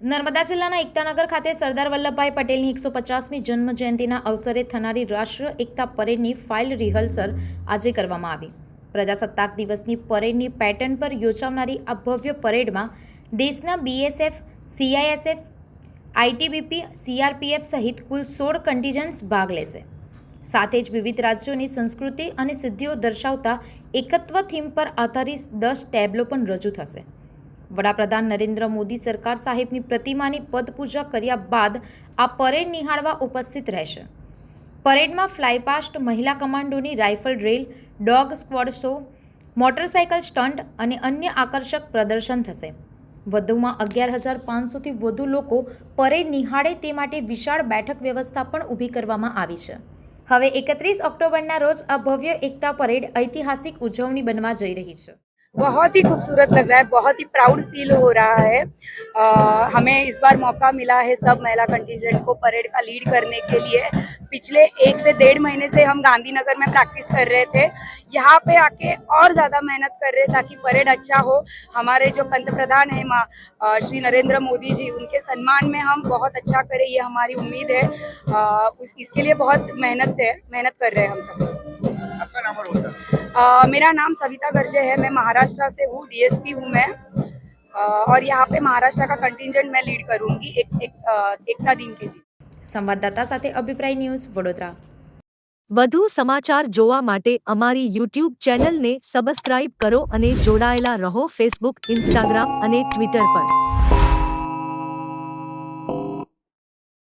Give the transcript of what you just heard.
નર્મદા જિલ્લાના એકતાનગર ખાતે સરદાર વલ્લભભાઈ પટેલની એકસો પચાસમી જન્મ જયંતિના અવસરે થનારી રાષ્ટ્ર એકતા પરેડની ફાઇલ રિહર્સલ આજે કરવામાં આવી. પ્રજાસત્તાક દિવસની પરેડની પેટર્ન પર યોજાનારી આ ભવ્ય પરેડમાં દેશના બીએસએફ સીઆઈએસએફ આઈટીબીપી સીઆરપીએફ સહિત કુલ સોળ કન્ટિજન્ટ્સ ભાગ લેશે. સાથે જ વિવિધ રાજ્યોની સંસ્કૃતિ અને સિદ્ધિઓ દર્શાવતા એકત્વ થીમ પર આધારિત દસ ટેબ્લો પણ રજૂ થશે. વડાપ્રધાન નરેન્દ્ર મોદી સરકાર સાહેબની પ્રતિમાની પદપૂજા કર્યા બાદ આ પરેડ નિહાળવા ઉપસ્થિત રહેશે. પરેડમાં ફ્લાયપાસ્ટ મહિલા કમાન્ડોની rifle drill dog squad show, motorcycle stunt અને અન્ય આકર્ષક પ્રદર્શન થશે. વધુમાં અગિયાર હજાર પાંચસોથી વધુ લોકો પરેડ નિહાળે તે માટે વિશાળ બેઠક વ્યવસ્થા પણ ઊભી કરવામાં આવી છે. હવે એકત્રીસ ઓક્ટોબરના રોજ આ ભવ્ય એકતા પરેડ ઐતિહાસિક ઉજવણી બનવા જઈ રહી છે. बहुत ही खूबसूरत लग रहा है बहुत ही प्राउड फील हो रहा है। अ, हमें इस बार मौका मिला है सब महिला कंटिजेंट को परेड का लीड करने के लिए। पिछले एक से डेढ़ महीने से हम गांधीनगर में प्रैक्टिस कर रहे थे। यहाँ पे आके और ज़्यादा मेहनत कर रहे ताकि परेड अच्छा हो। हमारे जो पंत प्रधान है माँ श्री नरेंद्र मोदी जी उनके सम्मान में हम बहुत अच्छा करें ये हमारी उम्मीद है। उस इसके लिए बहुत मेहनत है मेहनत कर रहे हैं हम सब। आपका नाम और होता अ, मेरा नाम सविता गर्जे है मैं महाराष्ट्र से हूँ डीएसपी हूँ मैं अ, और यहाँ पे महाराष्ट्र का कंटिजेंट मैं लीड करूँगी एक, एक अ, एकता दिन के दिन સંવાદદાતા સાથે અભિપ્રાય ન્યૂઝ વડોદરા વધુ સમાચાર જોવા માટે અમારી યુટ્યુબ ચેનલને સબસ્ક્રાઇબ કરો અને જોડાયેલા રહો ફેસબુક ઇન્સ્ટાગ્રામ અને ટ્વિટર પર